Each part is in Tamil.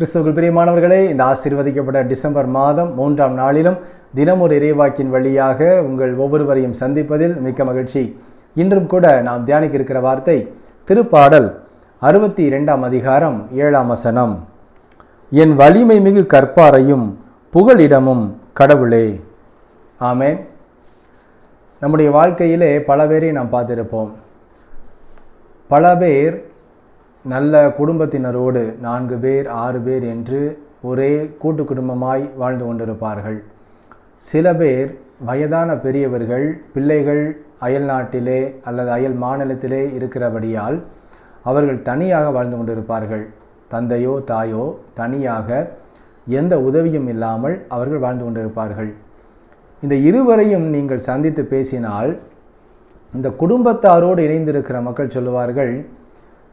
கிறிஸ்துவுக்குள் பிரியமானவர்களே இந்த ஆசீர்வதிக்கப்பட்ட டிசம்பர் மாதம் மூன்றாம் நாளிலும் தினமொரு இறைவாக்கின் வழியாக உங்கள் ஒவ்வொருவரையும் சந்திப்பதில் மிக்க மகிழ்ச்சி. இன்றும் கூட நாம் தியானிக்க இருக்கிற வார்த்தை திருப்பாடல் அறுபத்தி இரண்டாம் அதிகாரம் ஏழாம் வசனம். என் வலிமை மிகு கற்பாரையும் புகழிடமும் கடவுளே. ஆமே நம்முடைய வாழ்க்கையிலே பல பேரை நாம் பார்த்திருப்போம். பல பேர் நல்ல குடும்பத்தினரோடு நான்கு பேர் ஆறு பேர் என்று ஒரே கூட்டு குடும்பமாய் வாழ்ந்து கொண்டிருப்பார்கள். சில பேர் வயதான பெரியவர்கள் பிள்ளைகள் அயல் நாட்டிலே அல்லது அயல் மாநிலத்திலே இருக்கிறபடியால் அவர்கள் தனியாக வாழ்ந்து கொண்டிருப்பார்கள். தந்தையோ தாயோ தனியாக எந்த உதவியும் இல்லாமல் அவர்கள் வாழ்ந்து கொண்டிருப்பார்கள். இந்த இருவரையும் நீங்கள் சந்தித்து பேசினால் இந்த குடும்பத்தாரோடு இணைந்திருக்கிற மக்கள் சொல்லுவார்கள்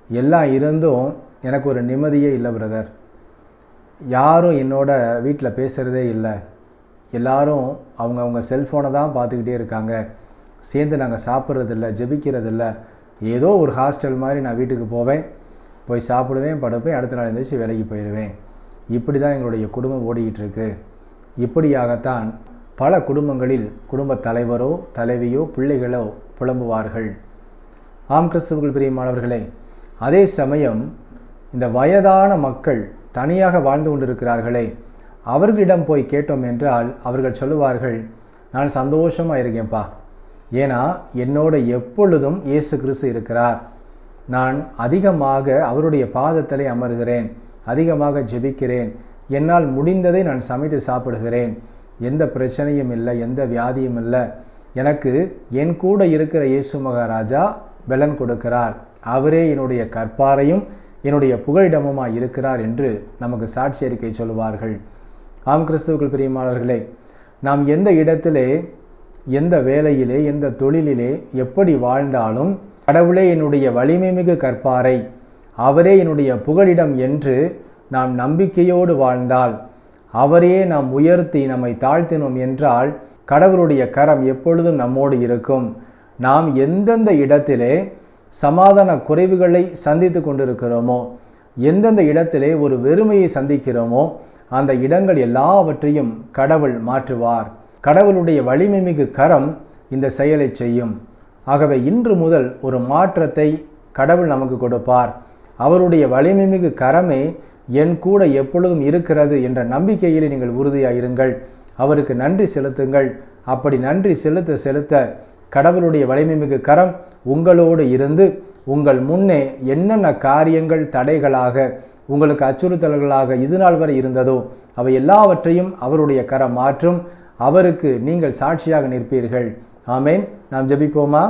எல்லாம் இருந்தும் எனக்கு ஒரு நிம்மதியே இல்லை பிரதர் யாரும் என்னோட வீட்டில் பேசுகிறதே இல்லை. எல்லாரும் அவங்க அவங்க செல்ஃபோனை தான் பார்த்துக்கிட்டே இருக்காங்க. சேர்ந்து நாங்கள் சாப்பிட்றதில்ல ஜெபிக்கிறதில்ல. ஏதோ ஒரு ஹாஸ்டல் மாதிரி நான் வீட்டுக்கு போவேன். போய் சாப்பிடுவேன் படுப்பேன் அடுத்த நாள் எழுந்திரிச்சு வேலைக்கு போயிடுவேன். இப்படி தான் எங்களுடைய குடும்பம் ஓடிக்கிட்டு இருக்கு. இப்படியாகத்தான் பல குடும்பங்களில் குடும்ப தலைவரோ தலைவியோ பிள்ளைகளோ புலம்புவார்கள். ஆம் கிறிஸ்துவுக்குள் பிரியமானவர்களே அதே சமயம் இந்த வயதான மக்கள் தனியாக வாழ்ந்து கொண்டிருக்கிறார்களே அவர்களிடம் போய் கேட்டோம் என்றால் அவர்கள் சொல்லுவார்கள் நான் சந்தோஷமாக இருக்கேன்ப்பா. ஏன்னா என்னோட எப்பொழுதும் இயேசு கிறிஸ்து இருக்கிறார். நான் அதிகமாக அவருடைய பாதத்திலே அமர்கிறேன் அதிகமாக ஜெபிக்கிறேன். என்னால் முடிந்ததை நான் சமைத்து சாப்பிடுகிறேன். எந்த பிரச்சனையும் இல்லை எந்த வியாதியும் இல்லை. எனக்கு என் கூட இருக்கிற இயேசு மகாராஜா பலன் கொடுக்கிறார். அவரே என்னுடைய கற்பாரையும் என்னுடைய புகழிடமுமாய் இருக்கிறார் என்று நமக்கு சாட்சி அறிக்கை சொல்வார்கள் ஆம் கிறிஸ்துவுக்குள் பிரியமானவர்களே நாம் எந்த இடத்திலே எந்த வேலையிலே எந்த தொழிலிலே எப்படி வாழ்ந்தாலும் கடவுளே என்னுடைய வலிமை மிகு கற்பாரை அவரே என்னுடைய புகழிடம் என்று நாம் நம்பிக்கையோடு வாழ்ந்தால் அவரையே நாம் உயர்த்தி நம்மை தாழ்த்தினோம் என்றால் கடவுளுடைய கரம் எப்பொழுதும் நம்மோடு இருக்கும். நாம் எந்தெந்த இடத்திலே சமாதான குறைவுகளை சந்தித்து கொண்டிருக்கிறோமோ எந்தெந்த இடத்திலே ஒரு வெறுமையை சந்திக்கிறோமோ அந்த இடங்கள் எல்லாவற்றையும் கடவுள் மாற்றுவார். கடவுளுடைய வலிமை மிகு கரம் இந்த செயலை செய்யும். ஆகவே இன்று முதல் ஒரு மாற்றத்தை கடவுள் நமக்கு கொடுப்பார். அவருடைய வலிமை மிகு கரமே என் கூட எப்பொழுதும் இருக்கிறது என்ற நம்பிக்கையிலே நீங்கள் உறுதியாயிருங்கள். அவருக்கு நன்றி செலுத்துங்கள். அப்படி நன்றி செலுத்த செலுத்த கடவுளுடைய வலிமை மிகு கரம் உங்களோடு இருந்து உங்கள் முன்னே என்னென்ன காரியங்கள் தடைகளாக உங்களுக்கு அச்சுறுத்தல்களாக இது நாள் வரை இருந்ததோ அவை எல்லாவற்றையும் அவருடைய கரம் மாற்றும். அவருக்கு நீங்கள் சாட்சியாக நிற்பீர்கள். ஆமேன். நாம் ஜெபிப்போமா?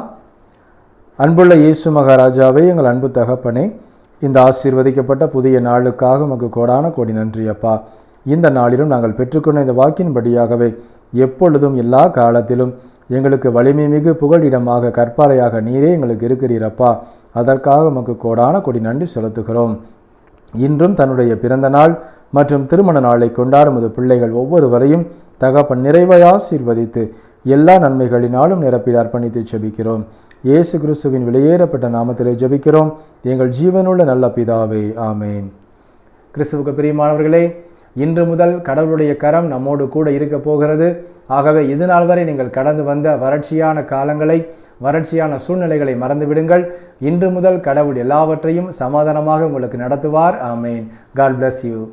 அன்புள்ள இயேசு மகாராஜாவை எங்கள் அன்பு தகப்பனே இந்த ஆசீர்வதிக்கப்பட்ட புதிய நாளுக்காக உமக்கு கோடான கோடி நன்றி அப்பா. இந்த நாளிலும் நாங்கள் பெற்றுக்கொண்ட இந்த வாக்கின்படியாகவே எப்பொழுதும் எல்லா காலத்திலும் எங்களுக்கு வலிமை மிகு புகழிடமாக கற்பாறையாக நீரே எங்களுக்கு இருக்கிறீரப்பா. அதற்காக உமக்கு கோடான கொடி நன்றி செலுத்துகிறோம். இன்றும் தன்னுடைய பிறந்த நாள் மற்றும் திருமண நாளை கொண்டாடும் அது பிள்ளைகள் ஒவ்வொருவரையும் தகப்பன் நிறைவாய் ஆசீர்வதித்து எல்லா நன்மைகளினாலும் நிரப்பி அர்ப்பணித்து ஜெபிக்கிறோம். இயேசு கிறிஸ்துவின் வெளியேறப்பட்ட நாமத்திலே ஜெபிக்கிறோம். எங்கள் ஜீவனுள்ள நல்ல பிதாவே ஆமேன். கிறிஸ்துவுக்கு பிரியமானவர்களே இன்று முதல் கடவுளுடைய கரம் நம்மோடு கூட இருக்க போகிறது. ஆகவே இது நாள் வரை நீங்கள் கடந்து வந்த வறட்சியான காலங்களை வறட்சியான சூழ்நிலைகளை மறந்து விடுங்கள். இன்று முதல் கடவுள் எல்லாவற்றையும் சமாதானமாக உங்களுக்கு நடத்துவார். ஆமேன். God bless you